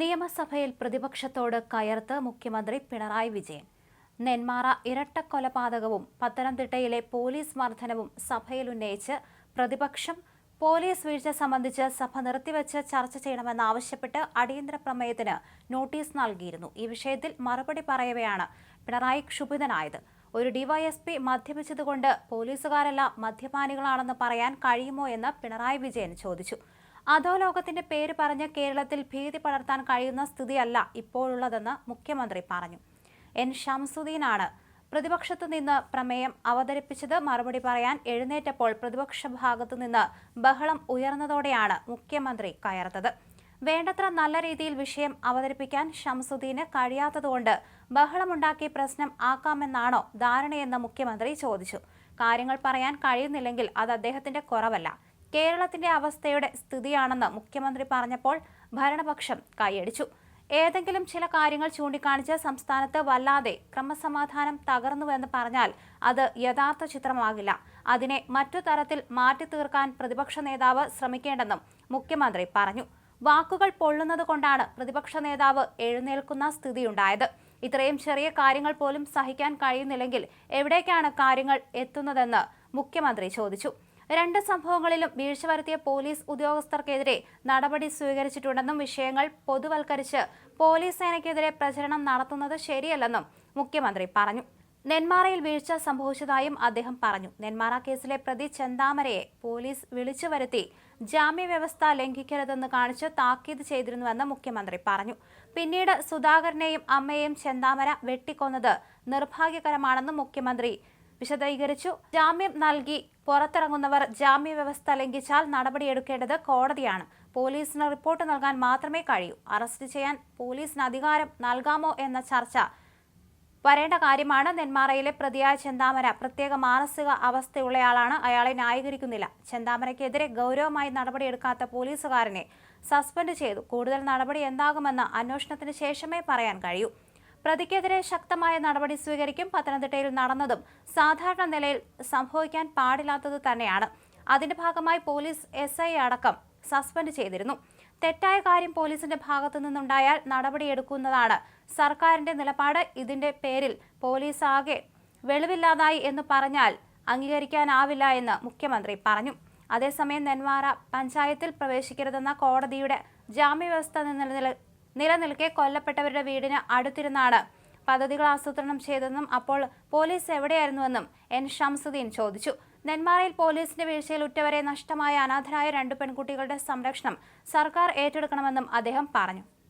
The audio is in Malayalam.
നിയമസഭയിൽ പ്രതിപക്ഷത്തോട് കയർത്ത് മുഖ്യമന്ത്രി പിണറായി വിജയൻ. നെന്മാറ ഇരട്ടക്കൊലപാതകവും പത്തനംതിട്ടയിലെ പോലീസ് മർദ്ദനവും സഭയിൽ ഉന്നയിച്ച് പ്രതിപക്ഷം പോലീസ് വീഴ്ച സംബന്ധിച്ച് സഭ നിർത്തിവച്ച് ചർച്ച ചെയ്യണമെന്നാവശ്യപ്പെട്ട് അടിയന്തര പ്രമേയത്തിന് നോട്ടീസ് നൽകിയിരുന്നു. ഈ വിഷയത്തിൽ മറുപടി പറയവെയാണ് പിണറായി ക്ഷുഭിതനായത്. ഒരു ഡിവൈഎസ്പി മദ്യപിച്ചതുകൊണ്ട് പോലീസുകാരെല്ലാം മദ്യപാനികളാണെന്ന് പറയാൻ കഴിയുമോ എന്ന് പിണറായി വിജയൻ ചോദിച്ചു. അധോലോകത്തിന്റെ പേര് പറഞ്ഞ് കേരളത്തിൽ ഭീതി പടർത്താൻ കഴിയുന്ന സ്ഥിതിയല്ല ഇപ്പോഴുള്ളതെന്ന് മുഖ്യമന്ത്രി പറഞ്ഞു. എൻ. ഷംസുദ്ദീനാണ് പ്രതിപക്ഷത്തു നിന്ന് പ്രമേയം അവതരിപ്പിച്ചത് മറുപടി പറയാൻ എഴുന്നേറ്റപ്പോൾ പ്രതിപക്ഷ ഭാഗത്തു നിന്ന് ബഹളം ഉയർന്നതോടെയാണ് മുഖ്യമന്ത്രി കയർത്തത് വേണ്ടത്ര നല്ല രീതിയിൽ വിഷയം അവതരിപ്പിക്കാൻ ഷംസുദ്ദീന് കഴിയാത്തതുകൊണ്ട് ബഹളമുണ്ടാക്കി പ്രശ്നം ആക്കാമെന്നാണോ ധാരണയെന്ന് മുഖ്യമന്ത്രി ചോദിച്ചു. കാര്യങ്ങൾ പറയാൻ കഴിയുന്നില്ലെങ്കിൽ അത് അദ്ദേഹത്തിന്റെ കുറവല്ല. കേരളത്തിന്റെ അവസ്ഥയുടെ സ്ഥിതിയാണെന്ന് മുഖ്യമന്ത്രി പറഞ്ഞപ്പോൾ ഭരണപക്ഷം കൈയടിച്ചു. ഏതെങ്കിലും ചില കാര്യങ്ങൾ ചൂണ്ടിക്കാണിച്ച് സംസ്ഥാനത്ത് വല്ലാതെ ക്രമസമാധാനം തകർന്നുവെന്ന് പറഞ്ഞാൽ അത് യഥാർത്ഥ ചിത്രമാകില്ല. അതിനെ മറ്റു തരത്തിൽ മാറ്റി തീർക്കാൻ പ്രതിപക്ഷ നേതാവ് ശ്രമിക്കേണ്ടെന്നും മുഖ്യമന്ത്രി പറഞ്ഞു. വാക്കുകൾ പൊള്ളുന്നത് കൊണ്ടാണ് പ്രതിപക്ഷ നേതാവ് എഴുന്നേൽക്കുന്ന സ്ഥിതിയുണ്ടായത്. ഇത്രയും ചെറിയ കാര്യങ്ങൾ പോലും സഹിക്കാൻ കഴിയുന്നില്ലെങ്കിൽ എവിടേക്കാണ് കാര്യങ്ങൾ എത്തുന്നതെന്ന് മുഖ്യമന്ത്രി ചോദിച്ചു. രണ്ട് സംഭവങ്ങളിലും വീഴ്ച വരുത്തിയ പോലീസ് ഉദ്യോഗസ്ഥർക്കെതിരെ നടപടി സ്വീകരിച്ചിട്ടുണ്ടെന്നും വിഷയങ്ങൾ പൊതുവൽക്കരിച്ച് പോലീസ് സേനയ്ക്കെതിരെ പ്രചരണം നടത്തുന്നത് ശരിയല്ലെന്നും മുഖ്യമന്ത്രി പറഞ്ഞു. നെന്മാറയിൽ വീഴ്ച സംഭവിച്ചതായും അദ്ദേഹം പറഞ്ഞു. നെന്മാറ കേസിലെ പ്രതി ചെന്താമരയെ പോലീസ് വിളിച്ചു വരുത്തി ജാമ്യവ്യവസ്ഥ ലംഘിക്കരുതെന്ന് കാണിച്ച് താക്കീത് ചെയ്തിരുന്നുവെന്ന് മുഖ്യമന്ത്രി പറഞ്ഞു. പിന്നീട് സുധാകരനെയും അമ്മയെയും ചെന്താമര വെട്ടിക്കൊന്നത് നിർഭാഗ്യകരമാണെന്നും മുഖ്യമന്ത്രി വിശദീകരിച്ചു. ജാമ്യം നൽകി പുറത്തിറങ്ങുന്നവർ ജാമ്യ വ്യവസ്ഥ ലംഘിച്ചാൽ നടപടിയെടുക്കേണ്ടത് കോടതിയാണ്. പോലീസിന് റിപ്പോർട്ട് നൽകാൻ മാത്രമേ കഴിയൂ. അറസ്റ്റ് ചെയ്യാൻ പോലീസിന് അധികാരം നൽകാമോ എന്ന ചർച്ച വരേണ്ട കാര്യമാണ് നെന്മാറയിലെ പ്രതിയായ ചെന്താമര. പ്രത്യേക മാനസിക അവസ്ഥയുള്ളയാളാണ് അയാളെ ന്യായീകരിക്കുന്നില്ല. ചെന്താമരയ്ക്കെതിരെ ഗൗരവമായി നടപടിയെടുക്കാത്ത പോലീസുകാരനെ സസ്പെൻഡ് ചെയ്തു. കൂടുതൽ നടപടി എന്താകുമെന്ന് അന്വേഷണത്തിന് ശേഷമേ പറയാൻ കഴിയൂ. പ്രതിക്കെതിരെ ശക്തമായ നടപടി സ്വീകരിക്കും പത്തനംതിട്ടയിൽ നടന്നതും സാധാരണ നിലയിൽ സംഭവിക്കാൻ പാടില്ലാത്തത് തന്നെയാണ്. അതിന്റെ ഭാഗമായി പോലീസ് എസ് ഐ അടക്കം സസ്പെൻഡ് ചെയ്തിരുന്നു. തെറ്റായ കാര്യം പോലീസിന്റെ ഭാഗത്തു നിന്നുണ്ടായാൽ നടപടിയെടുക്കുന്നതാണ് സർക്കാരിന്റെ നിലപാട്. ഇതിന്റെ പേരിൽ പോലീസ് ആകെ വെളിവില്ലാതായി എന്ന് പറഞ്ഞാൽ അംഗീകരിക്കാനാവില്ല എന്ന് മുഖ്യമന്ത്രി പറഞ്ഞു. അതേസമയം നെന്മാറ പഞ്ചായത്തിൽ പ്രവേശിക്കരുതെന്ന കോടതിയുടെ ജാമ്യവ്യവസ്ഥ നിലനിൽക്കെ കൊല്ലപ്പെട്ടവരുടെ വീടിന് അടുത്തിരുന്നാണ്. പദ്ധതികൾ ആസൂത്രണം ചെയ്തതെന്നും അപ്പോൾ പോലീസ് എവിടെയായിരുന്നുവെന്നും എൻ. ഷംസുദ്ദീൻ ചോദിച്ചു. നെന്മാറയിൽ പോലീസിന്റെ വീഴ്ചയിൽ ഉറ്റവരെ നഷ്ടമായ അനാഥരായ രണ്ട് പെൺകുട്ടികളുടെ സംരക്ഷണം സർക്കാർ ഏറ്റെടുക്കണമെന്നും അദ്ദേഹം പറഞ്ഞു.